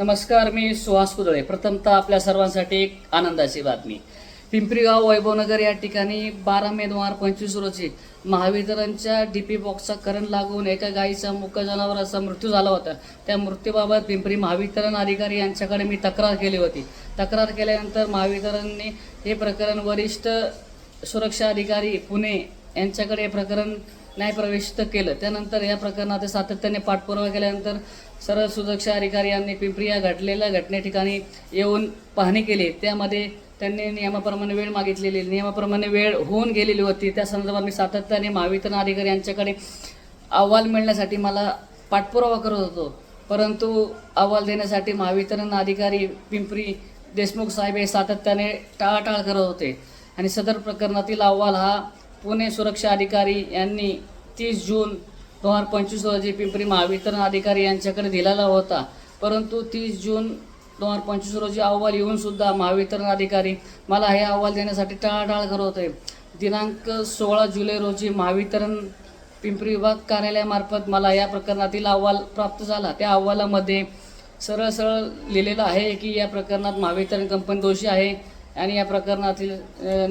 नमस्कार मी सुहास कुदळे प्रथमतः आपल्या सर्वांसाठी एक आनंदाची बातमी. पिंपरी गाव वैभवनगर या ठिकाणी बारा मे दोन हजार पंचवीस रोजी महावितरणच्या डी पी बॉक्सचा करंट लागून एका गायीचा मुक जनावराचा मृत्यू झाला होता. त्या मृत्यूबाबत पिंपरी महावितरण अधिकारी यांच्याकडे मी तक्रार केली होती. तक्रार केल्यानंतर महावितरणने हे प्रकरण वरिष्ठ सुरक्षा अधिकारी पुणे यांच्याकडे हे प्रकरण न्यायप्रविष्ट केलं. त्यानंतर या प्रकरणात सातत्याने पाठपुरावा केल्यानंतर सर्व सुरक्षा अधिकारी यांनी पिंपरी या घडलेल्या घटने ठिकाणी येऊन पाहणी केली. त्यामध्ये त्यांनी नियमाप्रमाणे वेळ मागितलेली. नियमाप्रमाणे वेळ होऊन गेलेली होती. त्या संदर्भात मी सातत्याने महावितरण अधिकारी यांच्याकडे अहवाल मिळण्यासाठी मला पाठपुरावा करत होतो. परंतु अहवाल देण्यासाठी महावितरण अधिकारी पिंपरी देशमुख साहेब हे सातत्याने टाळाटाळ करत होते. आणि सदर प्रकरणातील अहवाल हा पुणे सुरक्षा अधिकारी यांनी तीस जून दोन हजार पंचवीस रोजी पिंपरी महावितरण अधिकारी यांच्याकडे दिलेला होता. परंतु तीस जून दोन हजार पंचवीस रोजी अहवाल येऊनसुद्धा महावितरण अधिकारी मला हे अहवाल देण्यासाठी टाळाटाळ करत होते. दिनांक सोळा जुलै रोजी महावितरण पिंपरी विभाग कार्यालयामार्फत मला या प्रकरणातील अहवाल प्राप्त झाला. त्या अहवालामध्ये सरळ सरळ लिहिलेलं आहे की या प्रकरणात महावितरण कंपनी दोषी आहे. आणि या प्रकरणातील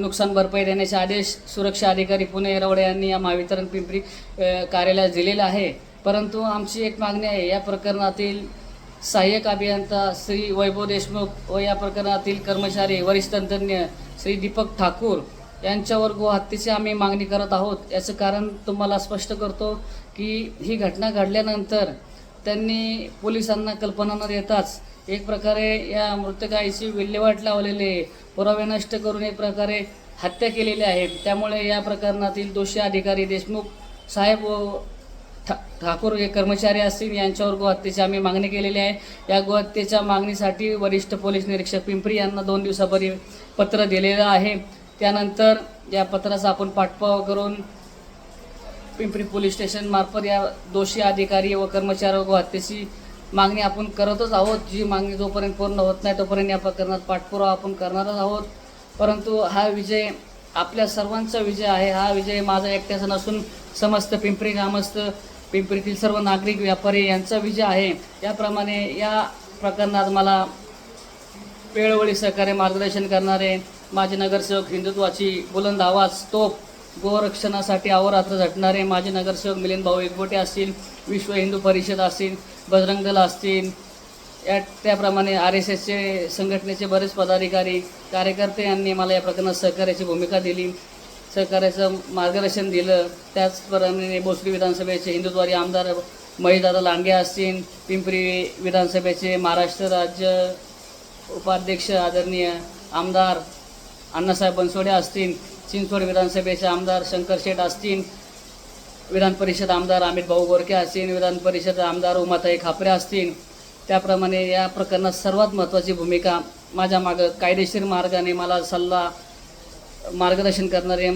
नुकसान भरपाई देण्याचे आदेश सुरक्षा अधिकारी पुणे येरवडे यांनी या महावितरण पिंपरी कार्यालयात दिलेला आहे. परंतु आमची एक मागणी आहे या प्रकरणातील सहाय्यक अभियंता श्री वैभव देशमुख व या प्रकरणातील कर्मचारी वरिष्ठ तंत्रज्ञ श्री दीपक ठाकूर यांच्यावर गोहत्येची आम्ही मागणी करत आहोत. याचं कारण तुम्हाला स्पष्ट करतो की ही घटना घडल्यानंतर त्यांनी पोलिसांना कल्पना न देताच एक प्रकारे या मृतकाईची विल्हेवाट लावलेले आहे. पुरावे नष्ट करून एक प्रकारे हत्या केलेली आहे. त्यामुळे या प्रकरणातील दोषी अधिकारी देशमुख साहेब व ठा ठाकूर हे कर्मचारी असतील यांच्यावर गोहत्येची आम्ही मागणी केलेली आहे. या गोहत्येच्या मागणीसाठी वरिष्ठ पोलीस निरीक्षक पिंपरी यांना दोन दिवसापूर्वी पत्र दिलेलं आहे. त्यानंतर या पत्राचा आपण पाठपुरावा करून पिंपरी पोलीस स्टेशन मार्फत या दोषी अधिकारी व कर्मचारी व हत्येची मागणी आपण करतच आहोत. जी मागणी जोपर्यंत पूर्ण होत नाही तोपर्यंत या प्रकरणात पाठपुरावा आपण करणारच आहोत. परंतु हा विजय आपल्या सर्वांचा विजय आहे. हा विजय माझा एकट्याचा नसून समस्त पिंपरी ग्रामस्थ पिंपरीतील सर्व नागरिक व्यापारी यांचा विजय आहे. याप्रमाणे या प्रकरणात मला वेळोवेळी सहकार्य मार्गदर्शन करणारे माझे नगरसेवक हिंदुत्वाची बुलंद आवाज तोफ गोरक्षणासाठी अहोरात्र झटणारे माझे नगरसेवक मिलिंद भाऊ एकबोटे असतील विश्व हिंदू परिषद असतील बजरंग दल असतील. या त्याप्रमाणे आर एस एसचे संघटनेचे बरेच पदाधिकारी कार्यकर्ते यांनी मला या प्रकरणात सहकार्याची भूमिका दिली. सहकार्याचं मार्गदर्शन दिलं. त्याचप्रमाणे भोसरी विधानसभेचे हिंदुत्वादी आमदार महेशदादा लांडगे असतील पिंपरी विधानसभेचे महाराष्ट्र राज्य उपाध्यक्ष आदरणीय आमदार अण्णासाहेब बनसोडे असतील चिंचवड विधानसभेचे आमदार शंकर शेठ असतील विधान परिषद आमदार अमित भाऊ बोरके असतील विधान परिषद आमदार उमाताई खापरे असतील त्याप्रमाणे या प्रकरणात सर्वात महत्त्वाची भूमिका माझ्या मागं कायदेशीर मार्गाने मला सल्ला मार्गदर्शन करणारे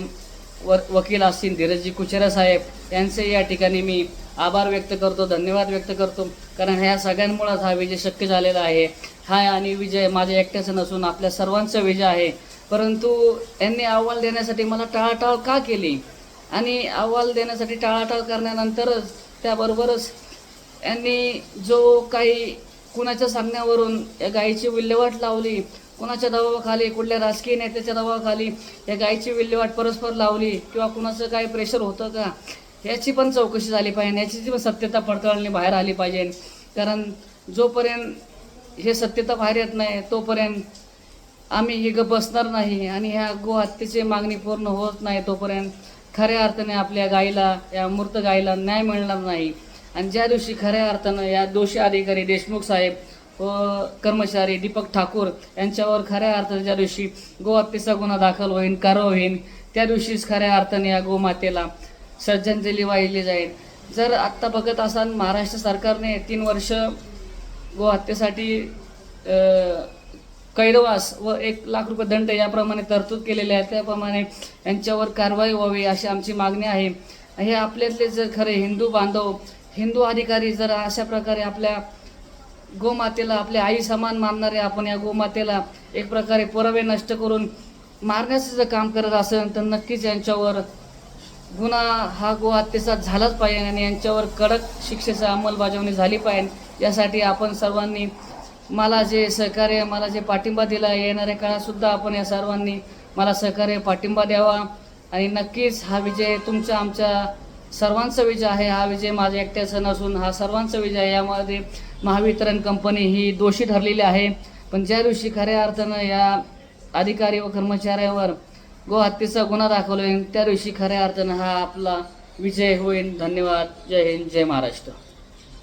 व वकील असतील धीरजी कुचेरा साहेब यांचे या ठिकाणी मी आभार व्यक्त करतो धन्यवाद व्यक्त करतो कारण ह्या सगळ्यांमुळेच हा विजय शक्य झालेला आहे. हा आणि विजय माझ्या एकट्याचा नसून आपल्या सर्वांचा विजय आहे. परंतु यांनी अहवाल देण्यासाठी मला टाळाटाळ का केली? आणि अहवाल देण्यासाठी टाळाटाळ करण्यानंतरच त्याबरोबरच यांनी जो काही कुणाच्या सांगण्यावरून या गायीची विल्हेवाट लावली कुणाच्या दबावाखाली कुठल्या राजकीय नेत्याच्या दबावाखाली या गायीची विल्हेवाट परस्पर लावली किंवा कुणाचं काही प्रेशर होतं का याची पण चौकशी झाली पाहिजे याची पण सत्यता पडताळणी बाहेर आली पाहिजे. कारण जोपर्यंत हे सत्यता बाहेर येत नाही तोपर्यंत आम्ही हे ग बसणार नाही आणि ह्या गोहत्येची मागणी पूर्ण होत नाही तोपर्यंत खऱ्या अर्थाने आपल्या गाईला या मूर्त गाईला न्याय मिळणार नाही. आणि ज्या दिवशी खऱ्या अर्थानं या दोषी अधिकारी देशमुख साहेब व कर्मचारी दीपक ठाकूर यांच्यावर खऱ्या अर्थाने ज्या दिवशी गोहत्येचा गुन्हा दाखल होईल करव होईल त्या दिवशीच खऱ्या अर्थाने या गोमातेला श्रद्धांजली वाहिली जाईल. जर आत्ता बघत असाल महाराष्ट्र सरकारने तीन वर्ष गोहत्येसाठी कैदवास व एक लाख रुपये दंड याप्रमाणे तरतूद केलेले आहे त्याप्रमाणे यांच्यावर कारवाई व्हावी अशी आमची मागणी आहे. हे आपल्यातले जर खरे हिंदू बांधव हिंदू अधिकारी जर अशा प्रकारे आपल्या गोमातेला आपल्या आई समान मानणारे आपण या गोमातेला एक प्रकारे पुरावे नष्ट करून मारण्याचं जर काम करत असेल तर नक्कीच यांच्यावर गुन्हा हा गो अत्याचार झालाच पाहिजे आणि यांच्यावर कडक शिक्षेची अंमलबजावणी झाली पाहिजे. यासाठी आपण सर्वांनी मला जे सहकार्य मला जे पाठिंबा दिला येणाऱ्या काळातसुद्धा आपण या सर्वांनी मला सहकार्य पाठिंबा द्यावा. आणि नक्कीच हा विजय तुमचा आमच्या सर्वांचा विजय आहे. हा विजय माझ्या एकट्याचा नसून हा सर्वांचा विजय आहे. यामध्ये महावितरण कंपनी ही दोषी ठरलेली आहे. पण ज्या दिवशी खऱ्या अर्थानं या अधिकारी व कर्मचाऱ्यावर गोहत्येचा गुन्हा दाखवला होईल त्या दिवशी खऱ्या अर्थानं हा आपला विजय होईल. धन्यवाद. जय हिंद जय महाराष्ट्र.